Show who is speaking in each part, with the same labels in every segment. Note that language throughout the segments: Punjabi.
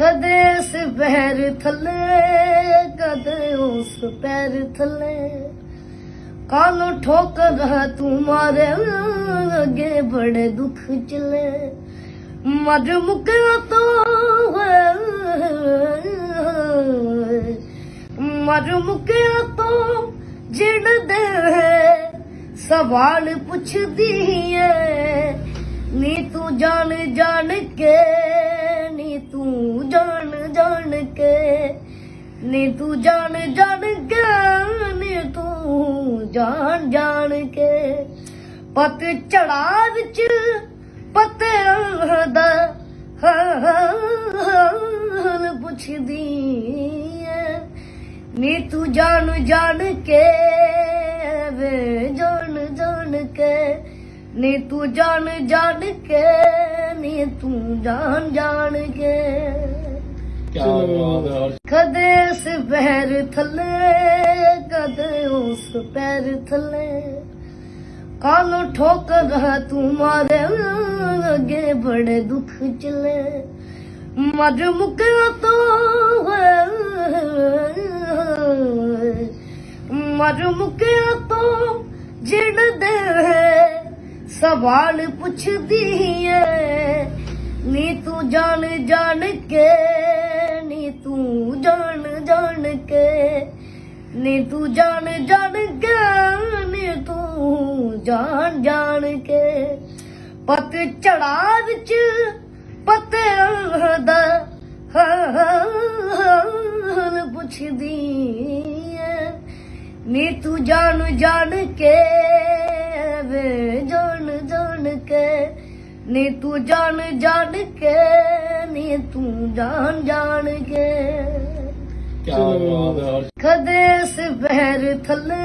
Speaker 1: ਕਦੇ ਇਸ ਪੈਰ ਥੱਲੇ, ਕਦੇ ਉਸ ਪੈਰ ਥੱਲੇ। ਕਾਨੂੰ ਠੋਕਰ ਤੂੰ ਮਾਰੇ ਅੱਗੇ ਬੜੇ ਦੁੱਖ ਚਲੇ। ਮਰ ਮੁਕਿਆ ਤੋ ਮਰ ਮੁਕਿਆ ਤੋ ਜਿੜਦੇ ਸਵਾਲ ਪੁੱਛਦੀ ਏ। ਨੀ ਤੂੰ ਜਾਣ ਜਾਣ ਕੇ ਨੀ ਤੂੰ ਜਾਣ ਜਾਣ ਕੇ ਨੀ ਤੂੰ ਜਾਣ ਜਾਣ ਕੇ। ਪਤ ਚੜਾ ਵਿੱਚ ਪੱਤਿਆਂ ਦਾ ਹਾਲ ਪੁੱਛਦੀ ਏ ਨੀ ਤੂੰ ਜਾਣ ਜਾਣ ਕੇ, ਵੇ ਜਾਣ ਜਾਣ ਕੇ। ਨੀ ਤੂੰ ਜਾਣ ਜਾਣ ਕੇ, ਨੀ ਤੂੰ ਜਾਣ ਜਾਣ ਕੇ। ਕਦੇ ਉਸ ਪੈਰ ਥੱਲੇ, ਕਦੇ ਉਸ ਪੈਰ ਥੱਲੇ। ਕਾਨੂੰ ਠੋਕਰ ਹੈ ਤੂੰ ਮਾਰੇ ਅੱਗੇ ਬੜੇ ਦੁੱਖ ਚਲੇ। ਮਰ ਮੁਕਿਆ ਤੋ ਮਰ ਮੁਕਿਆ ਤੋ ਜਿੜਦੇ ਸਵਾਲ ਪੁੱਛਦੀ ਏ। ਨੀ ਤੂੰ ਜਾਣ ਜਾਣ ਕੇ ਨੀ ਤੂੰ ਜਾਣ ਜਾਣ ਕੇ, ਨੀ ਤੂੰ ਜਾਣ ਜਾਣ ਕੇ। ਪਤ ਚੜਾ ਵਿੱਚ ਪੱਤਿਆਂ ਦਾ ਹਾਲ ਪੁੱਛਦੀ ਏ। ਨੀ ਤੂੰ ਜਾਣ ਜਾਣ ਕੇ, ਵੇ ਜਾਣ ਜਾਣ ਕੇ। ਨੀ ਤੂੰ ਜਾਣ ਜਾਣ ਕੇ, ਨੀ ਤੂੰ ਜਾਣ ਜਾਣ ਕੇ। ਕਦੇ ਇਸ ਪੈਰ ਥੱਲੇ,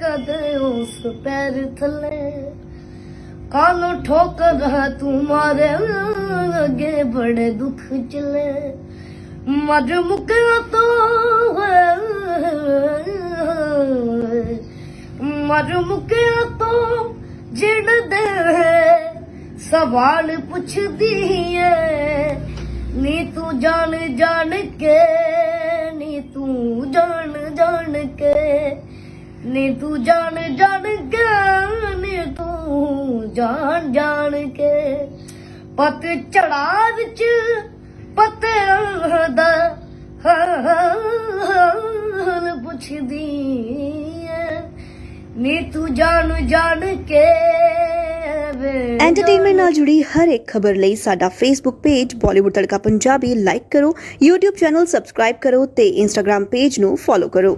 Speaker 1: ਕਦੇ ਉਸ ਪੈਰ ਥੱਲੇ। ਕਾਨੂੰ ਠੋਕਰ ਹੈ ਤੂੰ ਮਾਰੇ ਅੱਗੇ ਬੜੇ ਦੁੱਖ ਚਲੇ। ਮਰ ਮੁਕਿਆ ਤੋ ਮਰ ਮੁਕਿਆ ਤੋ ਜਿੜਦੇ ਸਵਾਲ ਪੁੱਛਦੀ ਏ। ਨੀ ਤੂੰ ਜਾਣ ਜਾਣ ਕੇ ਨੀ ਤੂੰ ਜਾਣ ਜਾਣ ਕੇ ਨੀ ਤੂੰ ਜਾਣ ਜਾਣ ਕੇ। ਪਤ ਚੜਾ ਵਿੱਚ ਪੱਤਿਆਂ ਦਾ ਹਾਲ ਪੁੱਛਦੀ ਨੀ ਤੂੰ ਜਾਣ ਜਾਣ ਕੇ
Speaker 2: ਐਂਟਰਟੇਨਮੈਂਟ ਨਾਲ ਜੁੜੀ ਹਰ ਇੱਕ ਖਬਰ ਲਈ ਸਾਡਾ Facebook page Bollywood Tadka Punjabi like ਕਰੋ YouTube ਚੈਨਲ ਸਬਸਕ੍ਰਾਈਬ ਕਰੋ ਤੇ Instagram ਪੇਜ ਨੂੰ ਫੋਲੋ ਕਰੋ।